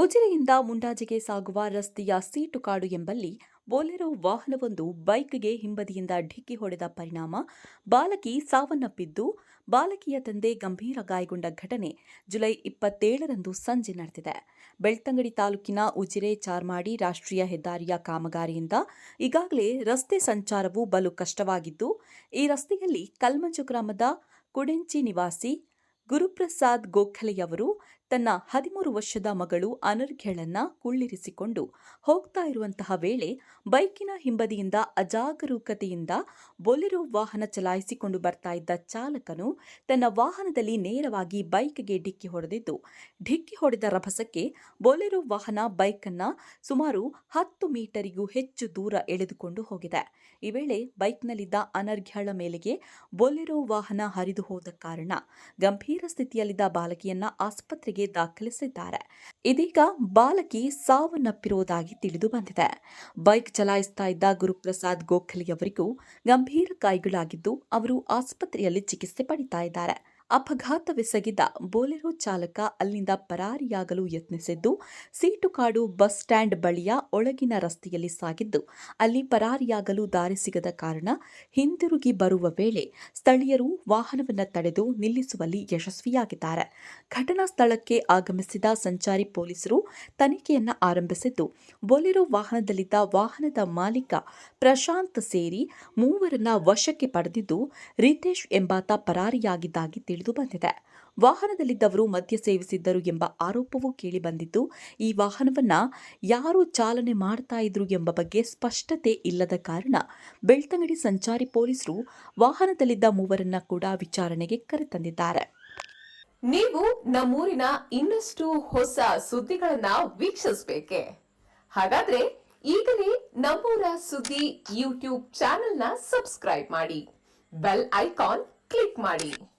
ಉಜಿರೆಯಿಂದ ಮುಂಡಾಜಿಗೆ ಸಾಗುವ ರಸ್ತೆಯ ಸೀಟುಕಾಡು ಎಂಬಲ್ಲಿ ಬೋಲೆರೋ ವಾಹನವೊಂದು ಬೈಕ್ಗೆ ಹಿಂಬದಿಯಿಂದ ಢಿಕ್ಕಿ ಹೊಡೆದ ಪರಿಣಾಮ. ಬಾಲಕಿ ಸಾವನ್ನಪ್ಪಿದ್ದು, ಬಾಲಕಿಯ ತಂದೆ ಗಂಭೀರ ಗಾಯಗೊಂಡ ಘಟನೆ ಜುಲೈ ಇಪ್ಪತ್ತೇಳರಂದು ಸಂಜೆ ನಡೆದಿದೆ. ಬೆಳ್ತಂಗಡಿ ತಾಲೂಕಿನ ಉಜಿರೆ ಚಾರ್ಮಾಡಿ ರಾಷ್ಟ್ರೀಯ ಹೆದ್ದಾರಿಯ ಕಾಮಗಾರಿಯಿಂದ ಈಗಾಗಲೇ ರಸ್ತೆ ಸಂಚಾರವು ಬಲು ಕಷ್ಟವಾಗಿದ್ದು, ಈ ರಸ್ತೆಯಲ್ಲಿ ಕಲ್ಮಂಜು ಗ್ರಾಮದ ಕುಡೆಂಚಿ ನಿವಾಸಿ ಗುರುಪ್ರಸಾದ್ ಗೋಖಲೆಯವರು ತನ್ನ ಹದಿಮೂರು ವರ್ಷದ ಮಗಳು ಅನರ್ಘ್ಯಳನ್ನ ಕುಳ್ಳಿರಿಸಿಕೊಂಡು ಹೋಗ್ತಾ ಇರುವಂತಹ ವೇಳೆ ಬೈಕಿನ ಹಿಂಬದಿಯಿಂದ ಅಜಾಗರೂಕತೆಯಿಂದ ಬೊಲೆರೋ ವಾಹನ ಚಲಾಯಿಸಿಕೊಂಡು ಬರ್ತಾ ಇದ್ದ ಚಾಲಕನು ತನ್ನ ವಾಹನದಲ್ಲಿ ನೇರವಾಗಿ ಬೈಕ್ಗೆ ಡಿಕ್ಕಿ ಹೊಡೆದಿದ್ದು, ಡಿಕ್ಕಿ ಹೊಡೆದ ರಭಸಕ್ಕೆ ಬೊಲೆರೋ ವಾಹನ ಬೈಕನ್ನ ಸುಮಾರು ಹತ್ತು ಮೀಟರಿಗೂ ಹೆಚ್ಚು ದೂರ ಎಳೆದುಕೊಂಡು ಹೋಗಿದೆ. ಈ ವೇಳೆ ಬೈಕ್ನಲ್ಲಿದ್ದ ಅನರ್ಘ್ಯಳ ಮೇಲೆಗೆ ಬೊಲೆರೋ ವಾಹನ ಹರಿದು ಹೋದ ಕಾರಣ ಗಂಭೀರ ಸ್ಥಿತಿಯಲ್ಲಿದ್ದ ಬಾಲಕಿಯನ್ನ ಆಸ್ಪತ್ರೆಗೆ ದಾಖಲಿಸಿದ್ದಾರೆ. ಇದೀಗ ಬಾಲಕಿ ಸಾವನ್ನಪ್ಪಿರುವುದಾಗಿ ತಿಳಿದು ಬಂದಿದೆ. ಬೈಕ್ ಚಲಾಯಿಸ್ತಾ ಇದ್ದ ಗುರುಪ್ರಸಾದ್ ಗೋಖಲೆಯವರಿಗೂ ಗಂಭೀರ ಗಾಯಗಳಾಗಿದ್ದು ಅವರು ಆಸ್ಪತ್ರೆಯಲ್ಲಿ ಚಿಕಿತ್ಸೆ ಪಡಿತಾ ಇದ್ದಾರೆ. ಅಪಘಾತವೆಸಗಿದ ಬೋಲೆರೋ ಚಾಲಕ ಅಲ್ಲಿಂದ ಪರಾರಿಯಾಗಲು ಯತ್ನಿಸಿದ್ದು ಸೀಟುಕಾಡು ಬಸ್ ಸ್ಟ್ಯಾಂಡ್ ಬಳಿಯ ಒಳಗಿನ ರಸ್ತೆಯಲ್ಲಿ ಸಾಗಿದ್ದು, ಅಲ್ಲಿ ಪರಾರಿಯಾಗಲು ದಾರಿ ಸಿಗದ ಕಾರಣ ಹಿಂದಿರುಗಿ ಬರುವ ವೇಳೆ ಸ್ಥಳೀಯರು ವಾಹನವನ್ನು ತಡೆದು ನಿಲ್ಲಿಸುವಲ್ಲಿ ಯಶಸ್ವಿಯಾಗಿದ್ದಾರೆ. ಘಟನಾ ಸ್ಥಳಕ್ಕೆ ಆಗಮಿಸಿದ ಸಂಚಾರಿ ಪೊಲೀಸರು ತನಿಖೆಯನ್ನು ಆರಂಭಿಸಿದ್ದು, ಬೋಲೆರೋ ವಾಹನದಲ್ಲಿದ್ದ ವಾಹನದ ಮಾಲೀಕ ಪ್ರಶಾಂತ್ ಸೇರಿ ಮೂವರನ್ನ ವಶಕ್ಕೆ ಪಡೆದಿದ್ದು, ರಿತೇಶ್ ಎಂಬಾತ ಪರಾರಿಯಾಗಿದ್ದಾಗಿ ತಿಳಿದು ಬಂದಿದೆ. ವಾಹನದಲ್ಲಿದ್ದವರು ಮದ್ಯ ಸೇವಿಸಿದ್ದರು ಎಂಬ ಆರೋಪವೂ ಕೇಳಿಬಂದಿದ್ದು ಈ ವಾಹನವನ್ನ ಯಾರು ಚಾಲನೆ ಮಾಡ್ತಾ ಇದ್ರು ಎಂಬ ಬಗ್ಗೆ ಸ್ಪಷ್ಟತೆ ಇಲ್ಲದ ಕಾರಣ ಬೆಳ್ತಂಗಡಿ ಸಂಚಾರಿ ಪೊಲೀಸರು ವಾಹನದಲ್ಲಿದ್ದ ಮೂವರನ್ನ ಕೂಡ ವಿಚಾರಣೆಗೆ ಕರೆತಂದಿದ್ದಾರೆ. ನೀವು ನಮ್ಮೂರಿನ ಇನ್ನಷ್ಟು ಹೊಸ ಸುದ್ದಿಗಳನ್ನ ವೀಕ್ಷಿಸಬೇಕೆ? ಹಾಗಾದ್ರೆ ಈಗಲೇ ನಮ್ಮೂರ ಸುದ್ದಿ ಯೂಟ್ಯೂಬ್ ಚಾನೆಲ್ನ ಸಬ್ಸ್ಕ್ರೈಬ್ ಮಾಡಿ, ಬೆಲ್ ಐಕಾನ್ ಕ್ಲಿಕ್ ಮಾಡಿ.